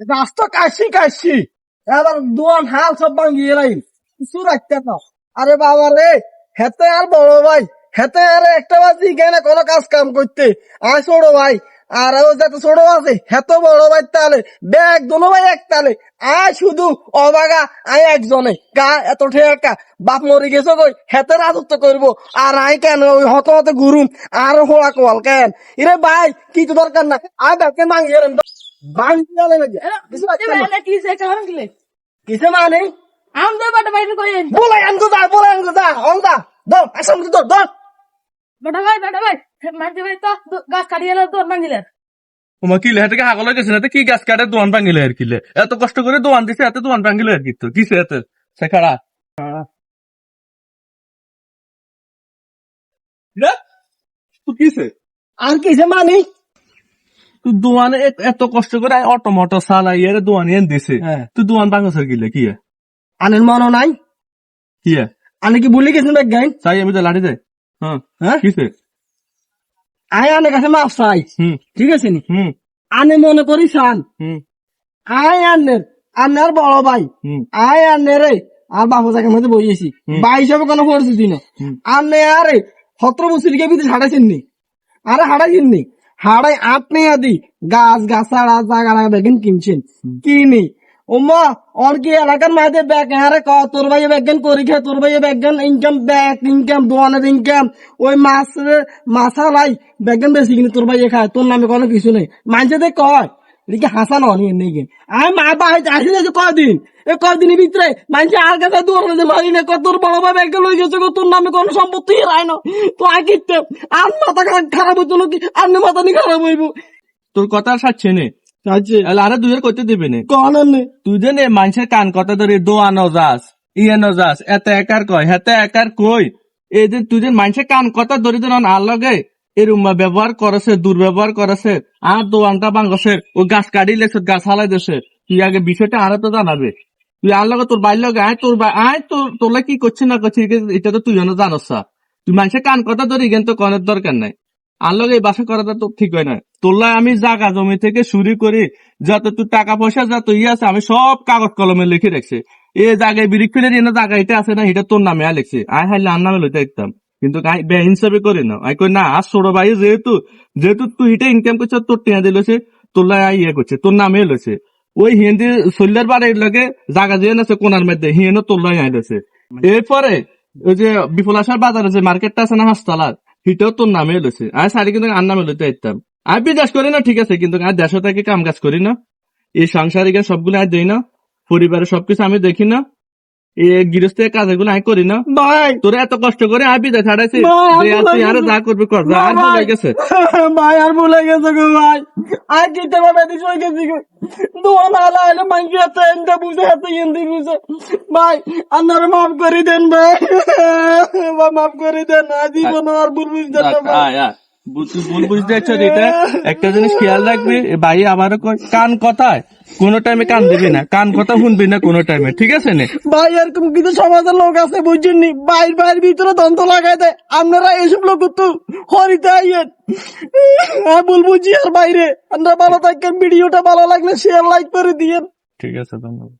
রাস্তা কাশি কাশি এবার দোয়ান হাল সব ভাঙিয়ে লাইন কিছু রাখতে না আরে বাবা রে হেতে আর বড় ভাই, হেতে আর একটা বাজি কেনে কোনো কাজ কাম করতে। আর ছোট ভাই, আর ও যত ছোট আছে, হেত বড় ভাই তালে, ব্যাগ দোনো ভাই এক তালে। আয় শুধু অবাগা আয় একজনে। গা এত ঠেকা, বাপ মরে গেছে কই, হেতে রাজত্ব করব। আর আই কেন ওই হত হতে ঘুরুম? আর হোলা কল কেন? ইরে ভাই কিছু দরকার না? আয় ব্যাগকে মাঙ্গিয়ে রেন বাঙ্গি গেলে নাকি কিছু রাখতে না। কিসে মানে বলে আন তো দা বলে আন তো দা অন দা দো আসাম তো দো তোমার কি লেহাটাকে হাগল গেছে না? তো কি গাছ কাটে দোয়ান ভাঙিলে আর কিলে এত কষ্ট করে দোয়ান দিছে এত দোয়ান ভাঙিলে আর কি তো? কিসে এত? সে খাড়া তুই কিসে? আর কিসে মানে তুই দোয়ানে এত- কষ্ট করে অটো মটো চালাই এর দোয়ান এন দিছে। হ্যাঁ। তুই দোয়ান ভাঙছ গিলে কি আনের মনো নাই। কি আনে কি ভুলে গেছেন ব্যাগ গাইন? চাই আমি তো লাঠি যাই হ্যাঁ। হ্যাঁ? কিসে আয় আনের কাছে মাফ চাই। ঠিক আছে নি? আনে মনে করি হুম। আয় আনের আনের বড় ভাই। আয় আনে রে। আর বাবু জায়গার মধ্যে বইয়েছি। ভাই হিসাবে কোনো পরিস্থিতি না। আনে আরে সতেরো বছর গিয়ে বিদেশ হাঁটাইছেন নি? আরে হাঁটাইছেন নি? হাড়াই আপনি আদি গাছ গাছাড়া জাগা বেগেন কিনছেন? কিনি। ওমা ওর কি এলাকার মাঝে ব্যাগ হারে ক তোর ভাই ব্যাগান করি খা? তোর ভাই ব্যাগান ইনকাম ব্যাগ ইনকাম দোয়ানের ইনকাম ওই মাছ মাছালাই বেগেন বেশি কিনে তোর ভাই খায়? তোর নামে কোনো কিছু নেই। দেখ কয়? এদিকে হাসান অনি নেই আমি মা বাড়ি আসি এ কয়দিনের ভিতরে? মানছে আর কাছে দৌড়াতে মারি না কত তোর বড় ভাই ব্যাগকে লই গেছে তোর নামে কোনো সম্পত্তি রায় না। তো আগে আর মাথা খারাপ- হইতো নাকি আর মাথা নি খারাপ হইব। তোর কথা সাচ্ছে নে। আরে দুইয়ের করতে দিবে না। কন নে? তুই যে মানুষের কান কথা ধরে দোয়ানো যাস ইয়ানো যাস এত একার কয় হেতে একার কই? এই যে তুই যে মানুষের কান কথা ধরে দিন আর লগে এরম ব্যবহার করেছে, দুর্ব্যবহার করেছে। আর দোয়ানটা বাঙ্গছে ও গাছ কাটি লেছে, গাছ হালাই দেছে। তুই আগে বিষয়টা আরও তো জানাবে। তুই আর লগে তোর বাইর লগে আয়, তোর আয় তোর তোলা কি করছে না করছে এটা- তো তুই জানো জানোস। তুই মানুষের কান কথা ধরে গেন তো কনের দরকার নাই। আর লগে এই বাসা করাটা তো ঠিক হয় না তোলা আমি জাগা জমি থেকে শুরু করি, যত তুই টাকা পয়সা, যত ইয়ে আছে, আমি সব কাগজ কলমে লিখে রাখছি। এ জায়গায় বিরিক ফেলে জায়গা এটা আছে না, এটা তোর নামে আয় লিখছি। আয় হাইলে আর নামে লইতে একদম। কিন্তু আই বে হিসাবে করি না। আই কই না, আর ছোট ভাই, যেহেতু যেহেতু তুই এটা ইনকাম করছ, তোর টিয়া দিলছে তোর লাই ইয়ে করছে, তোর নামে লইছে ওই হিন্দি শৈলের বাড়ির লগে জায়গা যে আছে কোনার মধ্যে হিয়েনও তোর লাই আই লইছে এরপরে, ওই যে বিপুলাসার বাজারে যে মার্কেটটা আছে না হাসতালার হিটাও তোর নামে লইছে আর সারি কিন্তু আর নামে লইতে একদম আমি বিদেশ করি না, ঠিক আছে, কিন্তু আর দেশে থেকে কাম কাজ করি না। এই সাংসারিক সবগুলো আর দেই না। পরিবারের সবকিছু আমি দেখি না। এই গৃহস্থের কাজগুলো আমি করি না। ভাই। তোরা এত কষ্ট করে আমি বিদেশ ছাড়াইছি আরও যা করবি কর। যা আর। ভুলে গেছে। ভাই আর ভুলে গেছে গো ভাই। আর কি তোমার বেদি সই গেছি গো। দোয়া না লাইলে মাইকে হাতে এনতে বুঝে হাতে এনতে বুঝে। ভাই আপনারা মাফ করে দেন ভাই। মাফ করে দেন। আর জীবন আর ভুল বুঝতে না। ভাই ভুল বুঝতে চাচ্ছ এটা একটা জিনিস খেয়াল রাখবি ভাই আমারও কয়, কান কথায় কোনো টাইমে কান দিবি না কান কথা শুনবি না কোনো টাইমে ঠিক আছে নে? ভাই এরকম কিন্তু সমাজের লোক আছে বুঝছেন নি বাইর বাইর ভিতরে দ্বন্দ্ব লাগাই দেয়। আপনারা এসব লোক তো হরিতে আইয়েন হ্যাঁ ভুল বুঝি আর বাইরে। আপনারা ভালো থাকেন ভিডিওটা ভালো লাগলে শেয়ার লাইক করে দিয়েন। ঠিক আছে ধন্যবাদ।